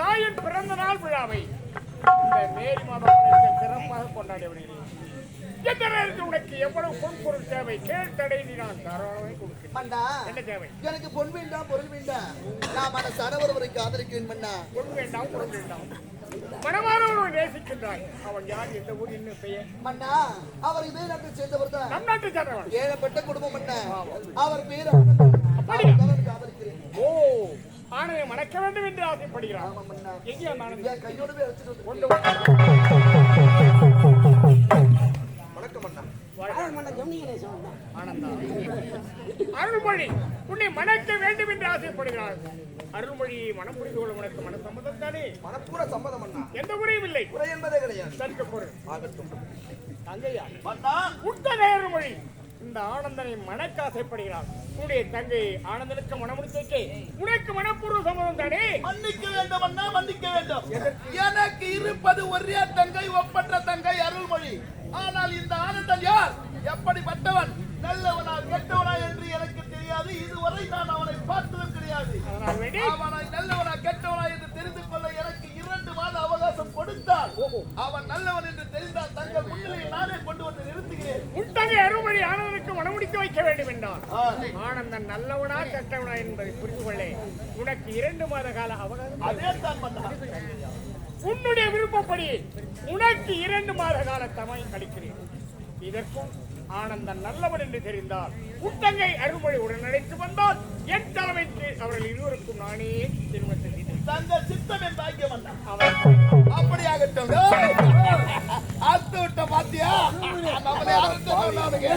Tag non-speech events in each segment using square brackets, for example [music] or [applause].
தாயின் பிறந்த நாள் விழாவை இந்த மேரி மாதம் சிறப்பாக கொண்டாடி வருகிறேன். எந்த நேரத்தில் உனக்கு எவ்வளவு பொன் பொருள் தேவை கேட்டடை நீ நான் தாராளமாக கொடுக்கிறேன். மன்னா என்ன தேவை? எனக்கு பொன் வேண்டாம் பொருள் வேண்டாம். நான் அந்த சரவரவரை காதலிக்கிறேன் பொருள் வேண்டாம் பொருள் வேண்டாம். மனமானவர்கள் நேசிக்கின்றாய். அவன் யார்? எந்த ஊர்? என்ன மன்னா அவர் இதே நாட்டை சேர்ந்தவர் தான். நம் நாட்டு ஏழப்பட்ட குடும்பம் மன்னா. அவர் பேர் ஓ ஆணையை மணக்க வேண்டும் என்று மன்னா எங்கே அந்த வச்சுட்டு வந்து கொண்டு ஆனந்தா அருள்மொழி உன்னை மணக்க வேண்டும் என்று ஆசைப்படுகிறாள் அருள்மொழி மனம் புரிந்து கொள்ள உனக்கு மன சம்மதம் தானே? மனப்பூர சம்மதம் மன்னா எந்த முறையும் இல்லை. குறை என்பதே கிடையாது. தடுக்க பொருள் ஆகட்டும். தங்கையா? உத்தக அருள்மொழி. இந்த ஆனந்தனை மணக்க ஆசைப்படுகிறாள் உன்னுடைய தங்கை ஆனந்தனுக்கு மனமுடித்து வைக்க. உனக்கு மனப்பூர்வ சம்மதம் தானே? மன்னிக்க வேண்டும் அண்ணா மன்னிக்க வேண்டும். எனக்கு இருப்பது ஒரே தங்கை ஒப்பற்ற தங்கை அருள்மொழி. ஆனால் இந்த ஆனந்தன் யார்? எப்படிப்பட்டவன்? நல்லவனா கெட்டவனா என்று எனக்கு தெரியாது. இதுவரை நான் அவனை பார்த்ததும் கிடையாது. அவனை நல்லவனா கெட்டவனா என்று தெரிந்து கொள்ள எனக்கு இரண்டு மாத அவகாசம் கொடுத்தால் அவன் நல்லவன் என்று தெரிந்தால் தங்கள் முன்னிலையில் நானே கொண்டு வந்து நிறுத்துகிறேன். உத்தகை அருள்மொழி ஆனந்தனுக்கு மனமுடித்து வைக்க வேண்டும் என்றான் ஆனந்தன் நல்லவனா கெட்டவனா என்பதை புரிந்து கொள்ள. உனக்கு இரண்டு மாத கால அவகாசம் உன்னுடைய விருப்பப்படி உனக்கு இரண்டு மாத கால தமயம் அளிக்கிறேன் இதற்கும் ஆனந்தன் நல்லவன் என்று தெரிந்தால் உத்தங்கை அருள்மொழி உடன் அழைத்து வந்தால் என் தலைமைக்கு அவர்கள் இருவருக்கும் நானே திருமணம் தங்கள் சித்தம் என் பாக்கியம் அப்படியாகட்டும். அத்து விட்ட பாத்தியா? நம்மளை அறுத்து சொன்னானுங்க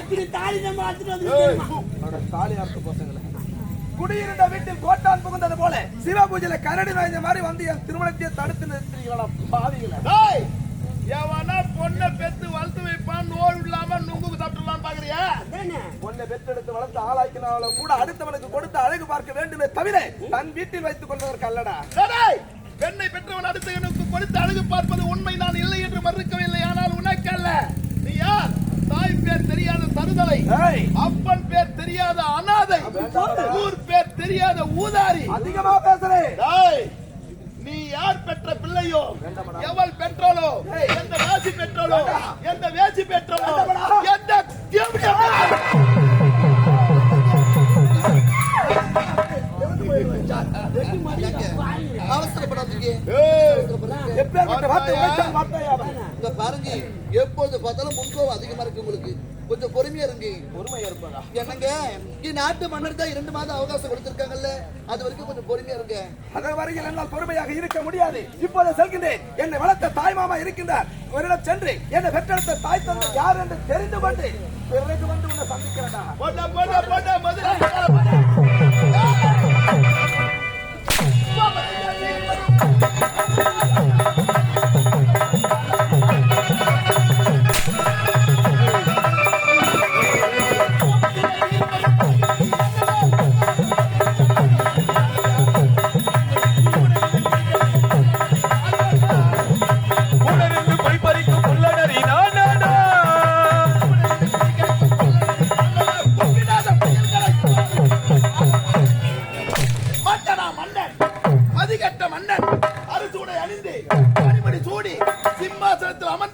குடியிருந்த வீட்டில் கோட்டான் புகுந்தது போல சிவபூஜையில கரடி வாய்ந்த மாதிரி வந்து என் திருமணத்தை தடுத்து நிறுத்துறீங்களா பாவிகளை. டேய், எவனா பொண்ணை பெத்து வளர்த்து வைப்பான் நோய் இல்லாம நுங்கு சாப்பிட்டுலாம் பாக்குறியா? பொண்ணை பெற்றெடுத்து வளர்த்து ஆளாக்கினாலும் கூட அடுத்தவனுக்கு கொடுத்து அழகு பார்க்க வேண்டுமே தவிர தன் வீட்டில் வைத்துக் கொள்வதற்கு அல்லடா. பெண்ணை பெற்றவன் அடுத்தவனுக்கு கொடுத்து அழகு பார்ப்பது உண்மை நான் இல்லை என்று மறுக்கவில்லை ஆனால் உனக்கு அல்ல நீ யார்? தாய் பேர் தெரியாத தருதலை அப்பன் பேர் தெரியாத அனாதை. ஊர் பேர் தெரியாத ஊதாரி. அதிகமா பேசுறேன் நீ யார் பெற்ற பிள்ளையோ? எவள் பெற்றாலோ ராசி பெற்றாலோ எந்த வேசி பெற்றாலோ எந்த அவசரப்படாதீங்க எப்பேற்பட்ட வார்த்தை இங்க பாருங்க. எப்பொழுது பார்த்தாலும் முன்கோவம் அதிகமா இருக்கு உங்களுக்கு. கொஞ்சம் பொறுமையா இருங்க. பொறுமை இருப்பதா? என்னங்க? இங்க நாட்டு மன்னர் தான் இரண்டு மாதம் அவகாசம் கொடுத்திருக்காங்கல்ல. அது வரைக்கும் கொஞ்சம் பொறுமையா இருங்க. அதன் வரையில் என்னால் பொறுமையாக இருக்க முடியாது. இப்போது செல்கின்றேன். என்னை வளர்த்த தாய் மாமா இருக்கின்றார். அவரிடம் சென்று என்னை பெற்றெடுத்த தாய் தந்தை யார் என்று தெரிந்து கொண்டு பிறகு வந்து உன்னை சந்திக்கிறதா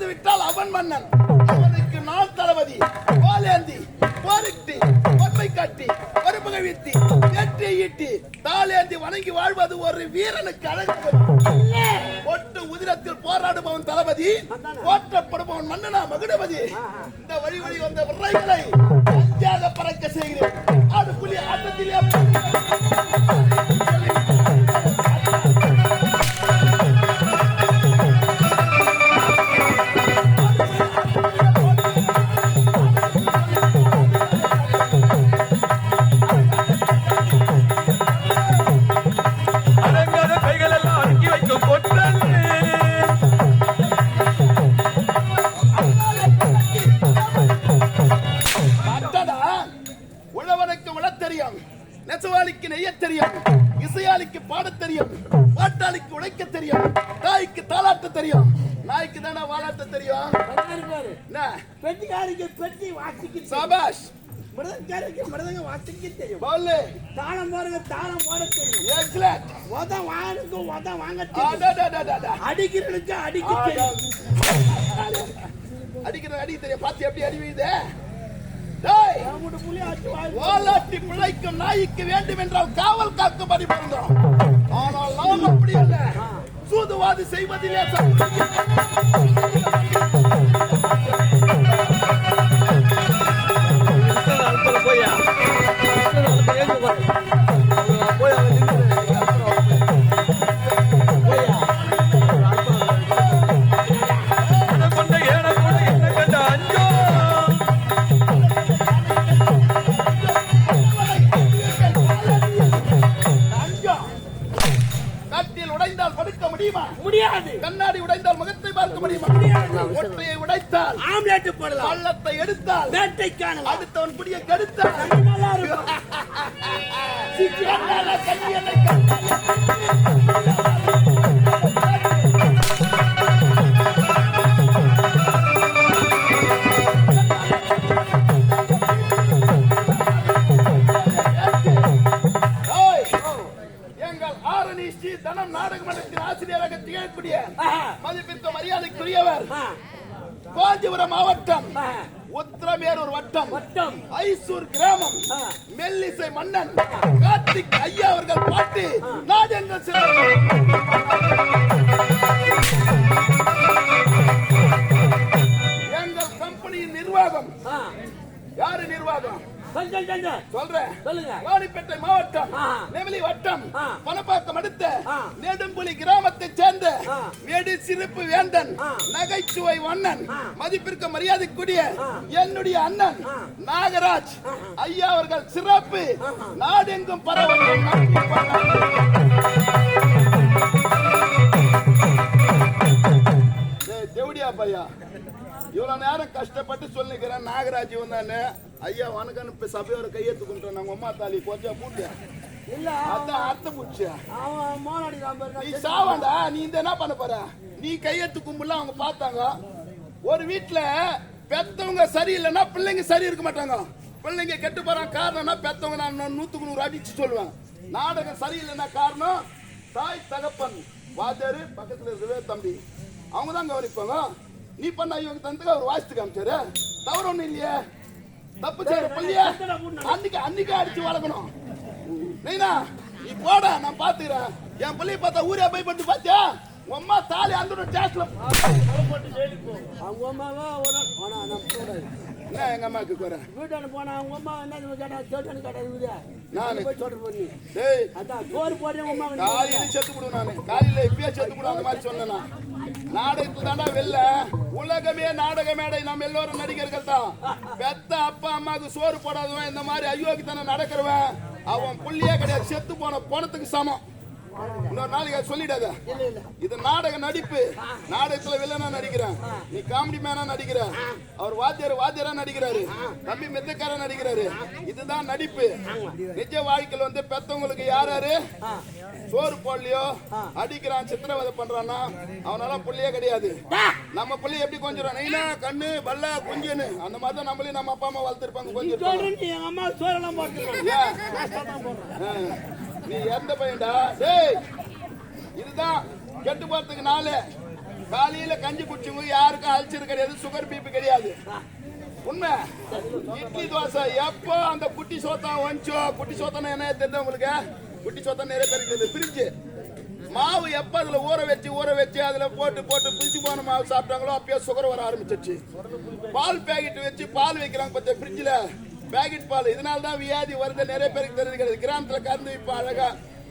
அமர்ந்து விட்டால் அவன் மன்னன். அவனுக்கு நான் தளபதி பாலேந்தி போரிட்டு பொன்மை கட்டி பருப்புகை வித்தி வெற்றி ஈட்டி தாளேந்தி வணங்கி வாழ்வது ஒரு வீரனுக்கு அழகு ஒட்டு உதிரத்தில் போராடுபவன் தளபதி போற்றப்படுபவன் மன்னனா மகுடபதி. இந்த வழி வழி வந்த விரைகளை அஞ்சாக பறக்க செய்கிறேன். ஆடு புலி ஆட்டத்திலே பெட்டிக்காரிக்கு பெட்டி வாசிக்கு சபாஷ். மிருதங்க கரைக்கு மிருதங்க வாசிக்க தெரியும் சொல்லு. தாளம் போடுங்க தாளம் போட தெரியும். எக்ஸலன்ட் உத வாங்க உத வாங்க தெரியும். அடிக்கிறதுக்கு அடிக்க தெரியும். அடிக்கிற அடி தெரியும். பாத்து எப்படி அடி வீழுது? டேய். நம்முடைய புலி அடிச்சு வாழ் வாலாட்டி பிழைக்கும் நாய்க்கு வேண்டும் என்றால் காவல் காக்கும் பிறந்தோம் ஆனால் நாம் அப்படி அல்ல. சூதுவாது செய்வதிலே உடைந்தால் படுக்க முடியுமா? முடியாது. கண்ணாடி உடைந்தால் முகத்தை பார்க்க முடியுமா? ஒற்றையை உடைத்தால் ஆம்லெட் போடலாம். பள்ளத்தை எடுத்தால் வேட்டை காணலாம். அடுத்தவன் புடிய கெடுத்தால் நல்லா இருக்கும். [laughs] கண்ணால கண்டால் மரியாதைக்குரியவர் காஞ்சிபுரம் மாவட்டம். உத்திரமேரூர் வட்டம். வட்டம். ஐசூர் கிராமம். மெல்லிசை மன்னன். கார்த்திக் ஐயா அவர்கள் பாட்டு. சிறப்பு. எங்கள் கம்பெனியின் நிர்வாகம். யாரு நிர்வாகம்? சொல்றேன் சொல்லுங்க. ராணிப்பேட்டை மாவட்டம். நெமிலி வட்டம். பணப்பாக்கம் அடுத்த. நெடும்புலி கிராமத்தைச் சேர்ந்த. நெடு சிறப்பு வேந்தன். நகைச்சுவை வண்ணன். மதிப்பிற்கு மரியாதைக்குரிய. என்னுடைய அண்ணன். நாகராஜ் ஐயா அவர்கள் சிறப்பு நாடெங்கும். டேய், தேவடியா பையா இவ்வளவு நேரம் கஷ்டப்பட்டு சொல்லிக்கிறேன். நாகராஜ் வந்தானே. ஐயா வணக்கம் இப்ப சபையோட கையெழுத்து கும்பிட்டோம் நாங்க அம்மா தாலி கொஞ்சம் பூட்டு. இல்ல. அதான் அர்த்தம் புடிச்சு அவன் மோனாடி தான் நீ சாவாண்டா? நீ இந்த என்ன பண்ண போற? நீ கையெழுத்து கும்பல அவங்க பார்த்தாங்க. ஒரு வீட்டுல பெத்தவங்க சரியில்லைன்னா பிள்ளைங்க சரி இருக்க மாட்டாங்க. பிள்ளைங்க கெட்டு போறாங்க காரணம்னா பெத்தவங்க நான் நூத்துக்கு நூறு அடிச்சு சொல்லுவேன். நாடகம் சரியில்லைன்னா காரணம் தாய் தகப்பன். வாத்தியாரு பக்கத்துல இருக்கவே தம்பி. அவங்க தான் கவனிப்பாங்க. நீ பண்ண இவங்க தந்துக்கு அவர் வாசித்து காமிச்சாரு. தவறு ஒண்ணும் இல்லையே. தப்பு செய்யற பள்ளிய அன்னைக்கு அன்னைக்கு அடிச்சு வளர்க்கணும். நைனா நீ போடா நான் பாத்துக்கிறேன். என் பிள்ளைய பார்த்தா ஊரே பயப்பட்டு பாத்தியா? உன் அம்மா தாலி அந்த டேஸ்ட்ல அவங்க அம்மாவா ஒரு போனா நம்ம கூடாது என்ன எங்க அம்மாக்கு குறை? வீட்டான போனா அம்மா என்ன கேட்டா சொல்லிட்டு கேட்டா நானு. போய் சொல்ற பண்ணி டேய். அதான் சோறு போடுறேன் உங்க அம்மா காலையில செத்து விடுவேன் நானு. காலையில இப்பயே செத்து அந்த மாதிரி சொன்னேன் நான். நாடகத்துல தாண்டா வெளில. உலகமே நாடக மேடை நம்ம எல்லோரும் நடிகர்கள் தான். பெத்த அப்பா அம்மாவுக்கு சோறு போடாதவன் இந்த மாதிரி அயோக்கியத்தனம் தானே நடக்கிறவன் அவன் புள்ளியே கிடையாது செத்து போன பணத்துக்கு சமம். இன்னொரு நாளைக்கு அதை சொல்லிடாத. இது நாடக நடிப்பு. நாடகத்துல வில்லனா நடிக்கிறேன். நீ காமெடி மேனா நடிக்கிற அவர் வாத்தியார் வாத்தியாரா நடிக்கிறாரு. தம்பி மெத்தக்காரா நடிக்கிறாரு. இதுதான் நடிப்பு. நிஜ வாழ்க்கையில வந்து பெத்தவங்களுக்கு யார் யாரு? சோறு போடலையோ? அடிக்கிறான் சித்திரவதை பண்றான்னா அவனால புள்ளையே கிடையாது. நம்ம புள்ளி எப்படி கொஞ்சம் நைனா கண்ணு பல்ல குஞ்சுன்னு. அந்த மாதிரி தான் நம்மளையும் நம்ம அப்பா அம்மா வளர்த்துருப்பாங்க கொஞ்சம் அம்மா சோறெல்லாம் நீ எந்த பையன்டா. டேய் இதுதான் கெட்டு போறதுக்கு நாளு. காலையில கஞ்சி குடிச்சவங்க யாருக்கும் அல்சர் கிடையாது சுகர் பிபி கிடையாது. உண்மை? இட்லி தோசை. எப்போ அந்த குட்டி சோத்தம் வந்துச்சோ? குட்டி சோத்தான என்ன தெரியும் உங்களுக்கு? குட்டி சோத்தம் நிறைய பேருக்கு தெரியுது. பிரிஞ்சு மாவு எப்போ அதில் ஊற வச்சு ஊற வச்சு அதில் போட்டு போட்டு பிரிச்சு போன மாவு சாப்பிட்டாங்களோ அப்பயோ சுகர் வர ஆரம்பிச்சிருச்சு. பால் பேக்கெட் வச்சு பால் வைக்கிறாங்க பார்த்தேன் ஃப்ரிட்ஜில் பேக்கெட் பால் இதனால தான் வியாதி வருது நிறைய பேருக்கு தெரியுது கிடையாது கிராமத்துல கறந்து இப்போ அழகா.